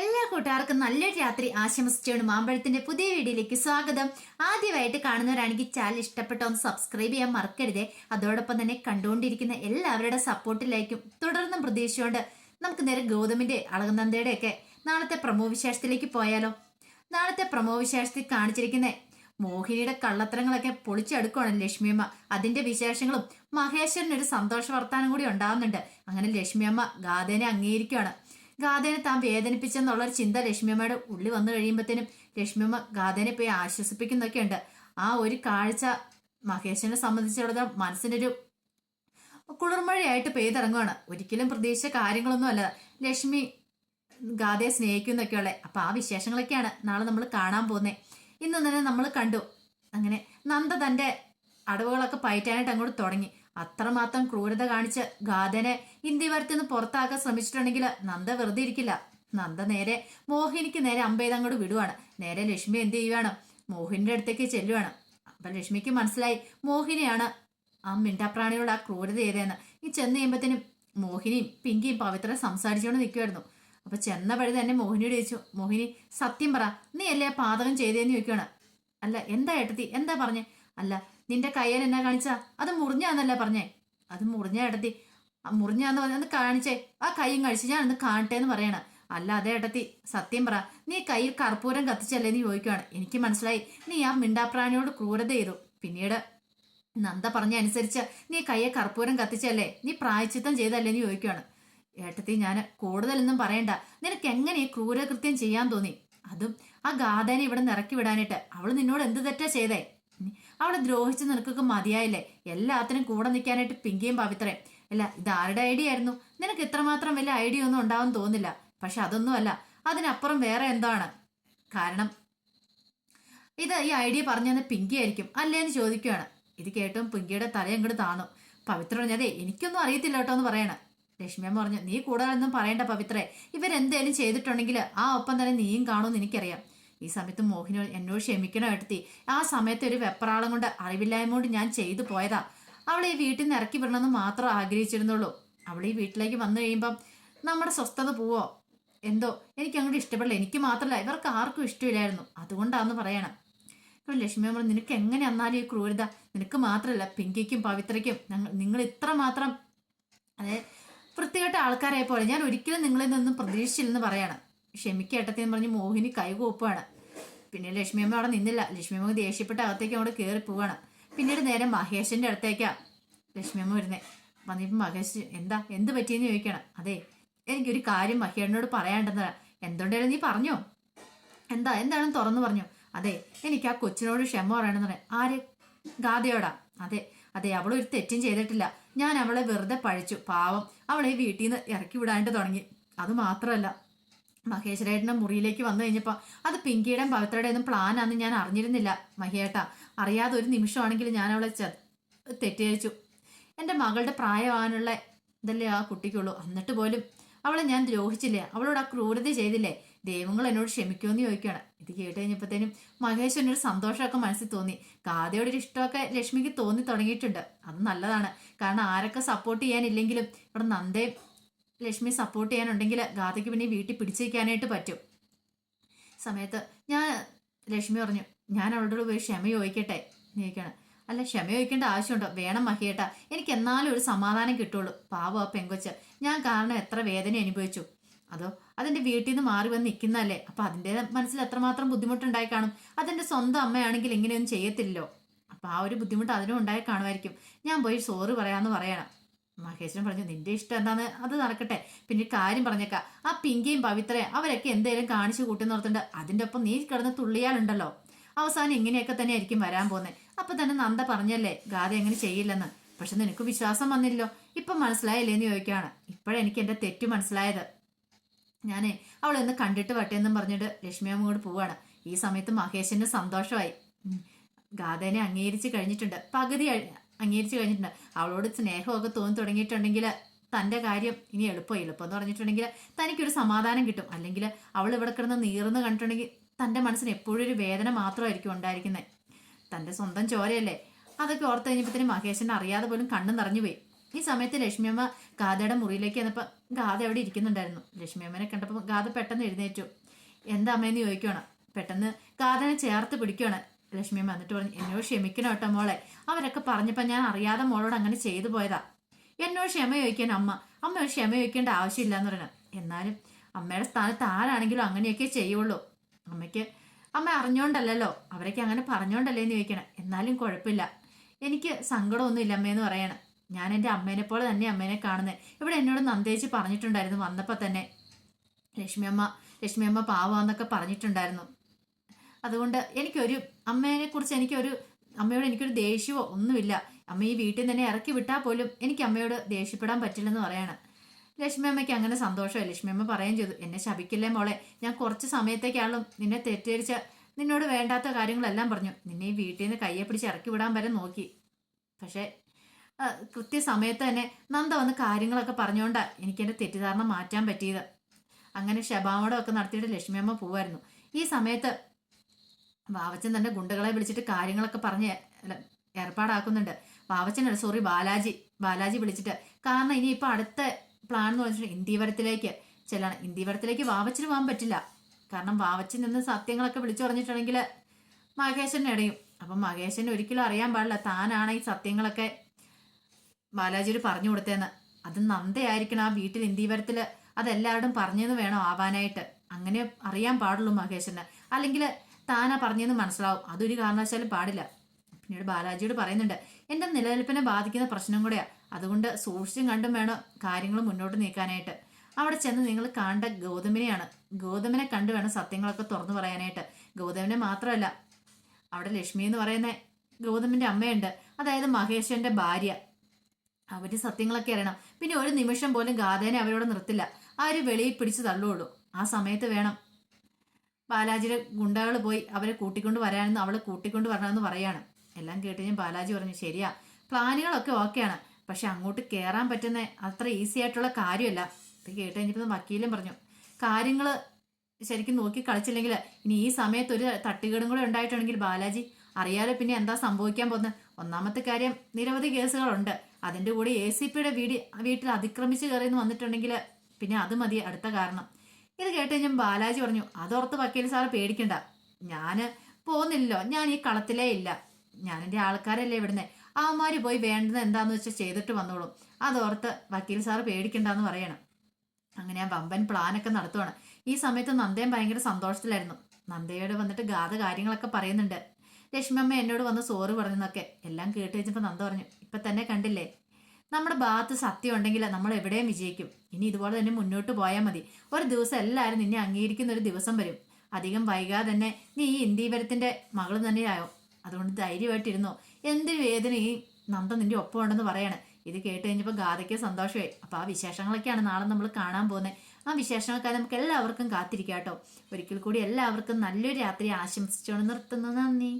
എല്ലാ കൂട്ടുകാർക്കും നല്ലൊരു രാത്രി ആശംസിച്ചുകൊണ്ട് മാമ്പഴത്തിന്റെ പുതിയ വീഡിയോയിലേക്ക് സ്വാഗതം. ആദ്യമായിട്ട് കാണുന്നവരാണെങ്കിൽ ചാനൽ ഇഷ്ടപ്പെട്ടോ ഒന്ന് സബ്സ്ക്രൈബ് ചെയ്യാൻ മറക്കരുതേ. അതോടൊപ്പം തന്നെ കണ്ടുകൊണ്ടിരിക്കുന്ന എല്ലാവരുടെ സപ്പോർട്ടിലേക്കും തുടർന്നും പ്രതീക്ഷിച്ചുകൊണ്ട് നമുക്ക് നേരെ ഗൗതമിന്റെ അളകനന്ദയുടെ ഒക്കെ നാളത്തെ പ്രമോ വിശേഷത്തിലേക്ക് പോയാലോ. നാളത്തെ പ്രമോ വിശേഷത്തിൽ കാണിച്ചിരിക്കുന്ന മോഹിനിയുടെ കള്ളത്തരങ്ങളൊക്കെ പൊളിച്ചെടുക്കുകയാണ് ലക്ഷ്മിയമ്മ അതിന്റെ വിശേഷങ്ങളും മഹേശ്വരനൊരു സന്തോഷ വർത്താനം കൂടി ഉണ്ടാവുന്നുണ്ട്. അങ്ങനെ ലക്ഷ്മിയമ്മ ഗാഥേനെ അംഗീകരിക്കുകയാണ് ഗാഥേനെ താൻ വേദനിപ്പിച്ചെന്നുള്ള ഒരു ചിന്ത ലക്ഷ്മിയമ്മയുടെ ഉള്ളിൽ വന്നു കഴിയുമ്പോഴത്തേനും ലക്ഷ്മിയമ്മ ഗാഥേനെ പോയി ആശ്വസിപ്പിക്കുന്നൊക്കെയുണ്ട് ആ ഒരു കാഴ്ച മഹേശ്വരനെ സംബന്ധിച്ചിടത്തോളം മനസ്സിന്റെ ഒരു കുളിർമഴയായിട്ട് പെയ്തിറങ്ങുവാണ്. ഒരിക്കലും പ്രതീക്ഷിച്ച കാര്യങ്ങളൊന്നും അല്ല. ലക്ഷ്മി ഗാഥയെ സ്നേഹിക്കുന്നൊക്കെയുള്ള. അപ്പൊ ആ വിശേഷങ്ങളൊക്കെയാണ് നാളെ നമ്മൾ കാണാൻ പോകുന്നത് ഇന്ന് തന്നെ നമ്മൾ കണ്ടു. അങ്ങനെ നന്ദ തന്റെ അടവുകളൊക്കെ പയറ്റാനായിട്ട് അങ്ങോട്ട് തുടങ്ങി. അത്രമാത്രം ക്രൂരത കാണിച്ച് ഗാഥനെ ഇന്ത്യവരത്തിൽ നിന്ന് പുറത്താക്കാൻ ശ്രമിച്ചിട്ടുണ്ടെങ്കിൽ നന്ദ വെറുതെ ഇരിക്കില്ല. നന്ദ നേരെ മോഹിനിക്ക് നേരെ അമ്പേത് അങ്ങോട്ട് വിടുവാണ്. നേരെ ലക്ഷ്മി എന്ത് ചെയ്യുവാണ്? മോഹിനിയുടെ അടുത്തേക്ക് ചെല്ലുവാണ്. അപ്പൊ ലക്ഷ്മിക്ക് മനസ്സിലായി മോഹിനിയാണ് ആ മിണ്ടാപ്രാണിയോട് ആ ക്രൂരത ചെയ്തതെന്ന് ഈ ചെന്ന് കഴിയുമ്പത്തേനും മോഹിനിയും പിങ്കിയും പവിത്ര സംസാരിച്ചുകൊണ്ട് നിൽക്കുമായിരുന്നു അപ്പൊ ചെന്ന വഴി തന്നെ മോഹിനിയോട് ചോദിച്ചു മോഹിനി സത്യം പറ നീ അല്ലേ പാതകം ചെയ്തേന്ന് ചോദിക്കുകയാണ് അല്ല എന്താ ഏട്ടത്തി? എന്താ പറഞ്ഞേ? അല്ല നിന്റെ കയ്യൻ എന്നാ കാണിച്ചാ? അത് മുറിഞ്ഞാന്നല്ല പറഞ്ഞേ? അത് മുറിഞ്ഞ ഏട്ടത്തി. മുറിഞ്ഞാന്ന് പറഞ്ഞത് കാണിച്ചേ. ആ കൈയും കഴിച്ച് ഞാൻ ഒന്ന് കാണട്ടെ എന്ന് പറയണ. അല്ല അതെ ഏട്ടത്തി സത്യം പറ നീ കയ്യിൽ കർപ്പൂരം കത്തിച്ചല്ലേ നീ ചോദിക്കുകയാണ് എനിക്ക് മനസ്സിലായി. നീ ആ മിണ്ടാപ്രാണിയോട് ക്രൂരത ചെയ്തു. പിന്നീട് നന്ദ പറഞ്ഞ അനുസരിച്ച് നീ കയ്യെ കർപ്പൂരം കത്തിച്ചല്ലേ? നീ പ്രായച്ചിത്തം ചെയ്തല്ലേ നീ ചോദിക്കുകയാണ് ഏട്ടത്തി ഞാൻ കൂടുതലൊന്നും പറയണ്ട. നിനക്ക് എങ്ങനെ ഈ ക്രൂരകൃത്യം ചെയ്യാൻ തോന്നി? അതും ആ ഗാഥനെ ഇവിടെ നിറക്കി വിടാനായിട്ട്. അവൾ നിന്നോട് എന്ത് തെറ്റാ ചെയ്തേ? അവളെ ദ്രോഹിച്ച് നിനക്കൊക്കെ മതിയായില്ലേ? എല്ലാത്തിനും കൂടെ നിൽക്കാനായിട്ട് പിങ്കിയും പവിത്രയും. അല്ല ഇത് ആരുടെ ഐഡിയ ആയിരുന്നു? നിനക്ക് ഇത്രമാത്രം വലിയ ഐഡിയ ഒന്നും ഉണ്ടാവും തോന്നില്ല പക്ഷെ അതൊന്നുമല്ല. അതിനപ്പുറം വേറെ എന്താണ്? കാരണം ഇത് ഈ ഐഡിയ പറഞ്ഞു തന്നെ പിങ്കി ആയിരിക്കും. അല്ലേന്ന് ചോദിക്കുകയാണ്. ഇത് കേട്ടും പിങ്കിയുടെ തല അങ്ങോട്ട് താണു. പവിത്ര പറഞ്ഞതേ എനിക്കൊന്നും അറിയത്തില്ല കേട്ടോ എന്ന് പറയണ. ലക്ഷ്മിയമ്മ പറഞ്ഞു നീ കൂടുതലൊന്നും പറയണ്ട പവിത്രേ. ഇവരെന്തേലും ചെയ്തിട്ടുണ്ടെങ്കിൽ ആ ഒപ്പം തന്നെ നീയും കാണുമെന്ന് എനിക്കറിയാം. ഈ സമയത്ത് മോഹിനി എന്നോട് ക്ഷമിക്കണം എടുത്തി. ആ സമയത്ത് ഒരു വെപ്രാളം കൊണ്ട് അറിവില്ലായ്മ കൊണ്ട് ഞാൻ ചെയ്തു പോയതാ. അവൾ ഈ വീട്ടിൽ നിന്ന് ഇറക്കി വിടണമെന്ന് മാത്രം ആഗ്രഹിച്ചിരുന്നുള്ളൂ. അവൾ ഈ വീട്ടിലേക്ക് വന്നു കഴിയുമ്പം നമ്മുടെ സ്വസ്ഥത പോവോ? എന്തോ? എനിക്ക് അങ്ങോട്ട് ഇഷ്ടപ്പെടില്ല. എനിക്ക് മാത്രമല്ല ഇവർക്ക് ആർക്കും ഇഷ്ടമില്ലായിരുന്നു. അതുകൊണ്ടാന്ന് പറയണം. ഇപ്പം ലക്ഷ്മി അമ്മ നിനക്ക് എങ്ങനെ എന്നാലും ഈ ക്രൂരത? നിനക്ക് മാത്രമല്ല പിങ്കിക്കും പവിത്രയ്ക്കും. നിങ്ങൾ ഇത്ര മാത്രം അതെ വൃത്തികെട്ട ആൾക്കാരായ പോലെ. ഞാൻ ഒരിക്കലും നിങ്ങളിൽ നിന്നും പ്രതീക്ഷിച്ചില്ലെന്ന് പറയാണ്. ക്ഷമിക്കേട്ടത്തെന്ന് പറഞ്ഞ് മോഹിനി കൈകൂപ്പാണ് പിന്നെ ലക്ഷ്മിയമ്മ അവിടെ നിന്നില്ല. ലക്ഷ്മിയമ്മ ദേഷ്യപ്പെട്ട് അകത്തേക്ക് അങ്ങോട്ട് കയറി പോവാണ്. പിന്നീട് നേരെ മഹേഷിന്റെ അടുത്തേക്കാ ലക്ഷ്മിയമ്മ വരുന്നേ. വന്നിപ്പം മഹേഷ് എന്താ? എന്ത് പറ്റിയെന്ന് ചോദിക്കണം. അതെ എനിക്കൊരു കാര്യം മഹേഷിനോട് പറയാണ്ടെന്ന് എന്തുകൊണ്ടായാലും നീ പറഞ്ഞോ? എന്താ? എന്താണെന്ന് തുറന്നു പറഞ്ഞു. അതെ എനിക്ക് ആ കൊച്ചിനോട് ക്ഷമ പറയണമെന്ന് പറയാം ആര്? ഗാഥയോടാ അതെ അതെ അവൾ ഒരു തെറ്റും ചെയ്തിട്ടില്ല. ഞാൻ അവളെ വെറുതെ പഴിച്ചു. പാവം അവളെ വീട്ടിൽ നിന്ന് ഇറക്കി വിടാണ്ട് തുടങ്ങി. അത് മാത്രമല്ല മഹേശ്വരേട്ടന്റെ മുറിയിലേക്ക് വന്നു കഴിഞ്ഞപ്പോൾ അത് പിങ്കിയുടെയും പവിത്രയുടെയും ഒന്നും പ്ലാനാണെന്ന് ഞാൻ അറിഞ്ഞിരുന്നില്ല. മഹിയേട്ട അറിയാതെ ഒരു നിമിഷമാണെങ്കിൽ ഞാൻ അവളെ ച എന്റെ മകളുടെ പ്രായമാകാനുള്ള ഇതല്ലേ ആ കുട്ടിക്കുള്ളൂ. എന്നിട്ട് പോലും അവളെ ഞാൻ ദ്രോഹിച്ചില്ലേ? അവളോട് ആ ക്രൂരത ചെയ്തില്ലേ? ദൈവങ്ങൾ എന്നോട് ക്ഷമിക്കുമെന്ന് ചോദിക്കുകയാണ്. ഇത് കേട്ട് കഴിഞ്ഞപ്പോഴത്തേനും മഹേശ്വരനൊരു സന്തോഷമൊക്കെ മനസ്സിൽ തോന്നി. കാതയോട് ഒരു ഇഷ്ടമൊക്കെ ലക്ഷ്മിക്ക് തോന്നി തുടങ്ങിയിട്ടുണ്ട്. അത് നല്ലതാണ്. കാരണം ആരൊക്കെ സപ്പോർട്ട് ചെയ്യാനില്ലെങ്കിലും ഇവിടെ നന്ദയും ലക്ഷ്മി സപ്പോർട്ട് ചെയ്യാനുണ്ടെങ്കിൽ ഗാഥയ്ക്ക് പിന്നെ വീട്ടിൽ പിടിച്ചേക്കാനായിട്ട് പറ്റും. സമയത്ത് ഞാൻ ലക്ഷ്മി പറഞ്ഞു ഞാൻ അവളോട് പോയി ക്ഷമ ചോദിക്കട്ടെ? ചോദിക്കണം അല്ല ക്ഷമ ചോദിക്കേണ്ട ആവശ്യമുണ്ടോ? വേണം മഹിയേട്ട എനിക്ക് എന്നാലും ഒരു സമാധാനം കിട്ടുള്ളൂ. പാവം ആ പെങ്കൊച്ച് ഞാൻ കാരണം എത്ര വേദന അനുഭവിച്ചു. അതോ അതെന്റെ വീട്ടിൽ നിന്ന് മാറി വന്ന് നിൽക്കുന്നതല്ലേ? അപ്പം അതിന്റെ മനസ്സിൽ എത്രമാത്രം ബുദ്ധിമുട്ടുണ്ടായി കാണും? അതെന്റെ സ്വന്തം അമ്മയാണെങ്കിൽ ഇങ്ങനെയൊന്നും ചെയ്യത്തില്ലല്ലോ. അപ്പം ആ ഒരു ബുദ്ധിമുട്ട് അതിനും ഉണ്ടായി കാണുമായിരിക്കും. ഞാൻ പോയി സോറി പറയാമെന്ന് പറയണം. മഹേശ്വരൻ പറഞ്ഞു നിന്റെ ഇഷ്ടം എന്താന്ന്? അത് നടക്കട്ടെ. പിന്നെ കാര്യം പറഞ്ഞേക്കാം. ആ പിങ്കിയും പവിത്രയും അവരൊക്കെ എന്തേലും കാണിച്ചു കൂട്ടി നിർത്തുന്നുണ്ട് അതിന്റെ ഒപ്പം നീ കിടന്ന് തുള്ളിയാലുണ്ടല്ലോ. അവസാനം ഇങ്ങനെയൊക്കെ തന്നെ ആയിരിക്കും വരാൻ പോകുന്നത് അപ്പൊ തന്നെ നന്ദ പറഞ്ഞല്ലേ ഗാഥ എങ്ങനെ ചെയ്യില്ലെന്ന്? പക്ഷെ നിനക്ക് വിശ്വാസം വന്നില്ലോ ഇപ്പൊ മനസ്സിലായില്ലേ എന്ന് ചോദിക്കുകയാണ്. ഇപ്പോഴെനിക്ക് എന്റെ തെറ്റ് മനസ്സിലായത്. ഞാനേ അവളെ ഒന്ന് കണ്ടിട്ട് വട്ടെ എന്നും പറഞ്ഞിട്ട് ലക്ഷ്മി അമ്മ കൂടെ പോവാണ് ഈ സമയത്ത് മഹേഷിന് സന്തോഷമായി. ഗാഥനെ അംഗീകരിച്ചു കഴിഞ്ഞിട്ടുണ്ട്. പകുതി അംഗീകരിച്ച് കഴിഞ്ഞിട്ടുണ്ട്. അവളോട് സ്നേഹമൊക്കെ തോന്നി തുടങ്ങിയിട്ടുണ്ടെങ്കിൽ തന്റെ കാര്യം ഇനി എളുപ്പം എളുപ്പം എന്ന് പറഞ്ഞിട്ടുണ്ടെങ്കിൽ തനിക്കൊരു സമാധാനം കിട്ടും. അല്ലെങ്കിൽ അവൾ ഇവിടെ കിടന്ന് നീർന്ന് കണ്ടിട്ടുണ്ടെങ്കിൽ തന്റെ മനസ്സിന് എപ്പോഴും ഒരു വേദന മാത്രമായിരിക്കും ഉണ്ടായിരിക്കുന്നത്. തന്റെ സ്വന്തം ചോരയല്ലേ? അതൊക്കെ ഓർത്ത് കഴിഞ്ഞപ്പോഴത്തേനും മഹേഷിനെ അറിയാതെ പോലും കണ്ണു നിറഞ്ഞു പോയി. ഈ സമയത്ത് ലക്ഷ്മിയമ്മ ഗാഥയുടെ മുറിയിലേക്ക് വന്നപ്പോൾ ഗാഥ അവിടെ ഇരിക്കുന്നുണ്ടായിരുന്നു. ലക്ഷ്മിയമ്മനെ കണ്ടപ്പോൾ ഗാഥ പെട്ടെന്ന് എഴുന്നേറ്റു. എന്താ അമ്മയെന്ന് ചോദിക്കുകയാണ് പെട്ടെന്ന് ഗാഥനെ ചേർത്ത് പിടിക്കുകയാണ് ലക്ഷ്മി വന്നിട്ട് പറഞ്ഞു എന്നോട് ക്ഷമിക്കണം കേട്ടോ മോളെ. അവരൊക്കെ പറഞ്ഞപ്പോൾ ഞാൻ അറിയാതെ മോളോട് അങ്ങനെ ചെയ്തു പോയതാ. എന്നോട് ക്ഷമ ചോദിക്കാൻ അമ്മ. അമ്മ ഒരു ക്ഷമ ചോദിക്കേണ്ട ആവശ്യമില്ല എന്ന് പറയണം. എന്നാലും അമ്മയുടെ സ്ഥാനത്ത് ആരാണെങ്കിലും അങ്ങനെയൊക്കെ ചെയ്യുള്ളൂ. അമ്മയ്ക്ക് അമ്മ അറിഞ്ഞോണ്ടല്ലോ അവരൊക്കെ അങ്ങനെ പറഞ്ഞോണ്ടല്ലേ എന്ന് ചോദിക്കണം. എന്നാലും കുഴപ്പമില്ല. എനിക്ക് സങ്കടമൊന്നുമില്ല അമ്മയെന്ന് പറയണം. ഞാൻ എന്റെ അമ്മേനെ പോലെ തന്നെ അമ്മേനെ കാണുന്നത് ഇവിടെ എന്നോട് നന്ദേച്ച് പറഞ്ഞിട്ടുണ്ടായിരുന്നു വന്നപ്പോൾ തന്നെ. ലക്ഷ്മി അമ്മ ലക്ഷ്മി അമ്മ പാവാന്നൊക്കെ പറഞ്ഞിട്ടുണ്ടായിരുന്നു. അതുകൊണ്ട് എനിക്കൊരു അമ്മേനെ കുറിച്ച് എനിക്കൊരു അമ്മയോട് എനിക്കൊരു ദേഷ്യമോ ഒന്നുമില്ല. അമ്മ ഈ വീട്ടിൽ തന്നെ ഇറക്കി വിട്ടാൽ പോലും എനിക്ക് അമ്മയോട് ദേഷ്യപ്പെടാൻ പറ്റില്ലെന്ന് പറയാണ്. ലക്ഷ്മി അമ്മയ്ക്ക് അങ്ങനെ സന്തോഷമായി ലക്ഷ്മി അമ്മ പറയുകയും ചെയ്തു എന്നെ ശപിക്കില്ലേ മോളെ? ഞാൻ കുറച്ച് സമയത്തേക്കാളും നിന്നെ തെറ്റിദ്ധരിച്ച നിന്നോട് വേണ്ടാത്ത കാര്യങ്ങളെല്ലാം പറഞ്ഞു. നിന്നെ ഈ വീട്ടിൽ നിന്ന് കയ്യെ പിടിച്ച് ഇറക്കി വിടാൻ വരെ നോക്കി. പക്ഷേ കൃത്യസമയത്ത് തന്നെ നന്ദ വന്ന് കാര്യങ്ങളൊക്കെ പറഞ്ഞുകൊണ്ടാണ് എനിക്ക് എന്റെ തെറ്റിദ്ധാരണ മാറ്റാൻ പറ്റിയത്. അങ്ങനെ ശബാമടം ഒക്കെ നടത്തിയിട്ട് ലക്ഷ്മി അമ്മ പോവായിരുന്നു. ഈ സമയത്ത് വാവച്ചൻ തന്നെ ഗുണ്ടകളെ വിളിച്ചിട്ട് കാര്യങ്ങളൊക്കെ പറഞ്ഞ് ഏർപ്പാടാക്കുന്നുണ്ട്. വാവച്ചനല്ല സോറി ബാലാജി ബാലാജി വിളിച്ചിട്ട് കാരണം ഇനി ഇപ്പൊ അടുത്ത പ്ലാൻ എന്ന് വെച്ചിട്ടുണ്ടെങ്കിൽ ഇന്ത്യവരത്തിലേക്ക് ചെല്ലണം. ഇന്ത്യവരത്തിലേക്ക് വാവച്ചിന് പോകാൻ പറ്റില്ല. കാരണം വാവച്ചിൽ നിന്ന് സത്യങ്ങളൊക്കെ വിളിച്ചു പറഞ്ഞിട്ടുണ്ടെങ്കിൽ മഹേശൻ ഇടയും അപ്പം മഹേശൻ ഒരിക്കലും അറിയാൻ പാടില്ല. താനാണ് ഈ സത്യങ്ങളൊക്കെ ബാലാജി ബാലാജിയോട് പറഞ്ഞു കൊടുത്തേന്ന് അത് നന്ദയായിരിക്കണം ആ വീട്ടിൽ ഇന്ത്യവരത്തിൽ അതെല്ലാവരും പറഞ്ഞെന്ന് വേണം ആവാനായിട്ട്. അങ്ങനെ അറിയാൻ പാടുള്ളൂ മഹേശന് അല്ലെങ്കിൽ താനാ പറഞ്ഞെന്ന് മനസ്സിലാവും. അതൊരു കാരണവശാലും പാടില്ല. പിന്നീട് ബാലാജിയോട് പറയുന്നുണ്ട് എന്റെ നിലനിൽപ്പിനെ ബാധിക്കുന്ന പ്രശ്നം കൂടെയാ. അതുകൊണ്ട് സൂക്ഷിച്ചും കണ്ടും വേണം കാര്യങ്ങൾ മുന്നോട്ട് നീക്കാനായിട്ട്. അവിടെ ചെന്ന് നിങ്ങൾ കണ്ട ഗൗതമിനെയാണ് ഗൗതമിനെ കണ്ടു വേണം സത്യങ്ങളൊക്കെ തുറന്നു പറയാനായിട്ട്. ഗൗതമിനെ മാത്രമല്ല അവിടെ ലക്ഷ്മി എന്ന് പറയുന്ന ഗൗതമിന്റെ അമ്മയുണ്ട്. അതായത് മഹേശ്വരന്റെ ഭാര്യ. അവർ സത്യങ്ങളൊക്കെ അറിയണം. പിന്നെ ഒരു നിമിഷം പോലും ഗാഥേനെ അവരോട് നിർത്തില്ല. ആര് വെളിയിൽ പിടിച്ചു തള്ളുള്ളൂ. ആ സമയത്ത് വേണം ബാലാജിയുടെ ഗുണ്ടകൾ പോയി അവരെ കൂട്ടിക്കൊണ്ട് വരാനെന്ന് അവളെ കൂട്ടിക്കൊണ്ട് വരണമെന്ന് പറയാണ്. എല്ലാം കേട്ട് ഞാൻ ബാലാജി പറഞ്ഞു ശരിയാ പ്ലാനുകളൊക്കെ ഓക്കെയാണ് പക്ഷെ അങ്ങോട്ട് കയറാൻ പറ്റുന്ന അത്ര ഈസി ആയിട്ടുള്ള കാര്യമല്ല. ഇത് കേട്ട് കഴിഞ്ഞപ്പോൾ വക്കീലും പറഞ്ഞു കാര്യങ്ങൾ ശരിക്കും നോക്കി കളിച്ചില്ലെങ്കിൽ ഇനി ഈ സമയത്ത് ഒരു തട്ടുകേടും കൂടെ ഉണ്ടായിട്ടുണ്ടെങ്കിൽ ബാലാജി അറിയാലോ പിന്നെ എന്താ സംഭവിക്കാൻ പോകുന്നത് ഒന്നാമത്തെ കാര്യം നിരവധി കേസുകളുണ്ട്. അതിന്റെ കൂടെ എ സി പിയുടെ വീട് വീട്ടിൽ അതിക്രമിച്ച് കയറിയെന്ന് വന്നിട്ടുണ്ടെങ്കിൽ പിന്നെ അത് മതി അടുത്ത കാരണം. ഇത് കേട്ട് ഞാൻ ബാലാജി പറഞ്ഞു അതോർത്ത് വക്കീൽ സാറ് പേടിക്കണ്ട. ഞാൻ പോകുന്നില്ലല്ലോ ഞാൻ ഈ കളത്തിലേ ഇല്ല. ഞാൻ എന്റെ ആൾക്കാരല്ലേ ഇവിടുന്ന്. അവന്മാര് പോയി വേണ്ടത് എന്താന്ന് വെച്ചാൽ ചെയ്തിട്ട് വന്നോളും. അതോർത്ത് വക്കീൽ സാറ് പേടിക്കണ്ടെന്ന് പറയണം. അങ്ങനെ ആ വമ്പൻ പ്ലാനൊക്കെ നടത്തുവാണ്. ഈ സമയത്ത് നന്ദയും ഭയങ്കര സന്തോഷത്തിലായിരുന്നു. നന്ദയോട് വന്നിട്ട് ഗാഥ കാര്യങ്ങളൊക്കെ പറയുന്നുണ്ട്. ലക്ഷ്മമ്മ എന്നോട് വന്ന് സോറ് പറഞ്ഞെന്നൊക്കെ എല്ലാം കേട്ട് വെച്ചപ്പോൾ നന്ദ പറഞ്ഞു ഇപ്പൊ തന്നെ കണ്ടില്ലേ? നമ്മുടെ ഭാഗത്ത് സത്യം ഉണ്ടെങ്കിൽ നമ്മൾ എവിടെയും വിജയിക്കും. ഇനി ഇതുപോലെ തന്നെ മുന്നോട്ട് പോയാൽ മതി. ഒരു ദിവസം എല്ലാവരും നിന്നെ അംഗീകരിക്കുന്ന ഒരു ദിവസം വരും. അധികം വൈകാതെ തന്നെ നീ ഈ ഇന്ത്യവരത്തിന്റെ മകൾ തന്നെയായോ? അതുകൊണ്ട് ധൈര്യമായിട്ടിരുന്നോ? എന്ത് വേദന ഈ നന്ദ നിന്റെ ഒപ്പം ഉണ്ടെന്ന് പറയാണ്. ഇത് കേട്ട് കഴിഞ്ഞപ്പോൾ ഗാഥയ്ക്ക് സന്തോഷമായി. അപ്പൊ ആ വിശേഷങ്ങളൊക്കെയാണ് നാളെ നമ്മൾ കാണാൻ പോകുന്നത്. ആ വിശേഷങ്ങൾക്കായി നമുക്ക് എല്ലാവർക്കും കാത്തിരിക്കാം കേട്ടോ ഒരിക്കൽ കൂടി എല്ലാവർക്കും നല്ലൊരു രാത്രി ആശംസിച്ചുകൊണ്ട് നിർത്തുന്നു. നന്ദി.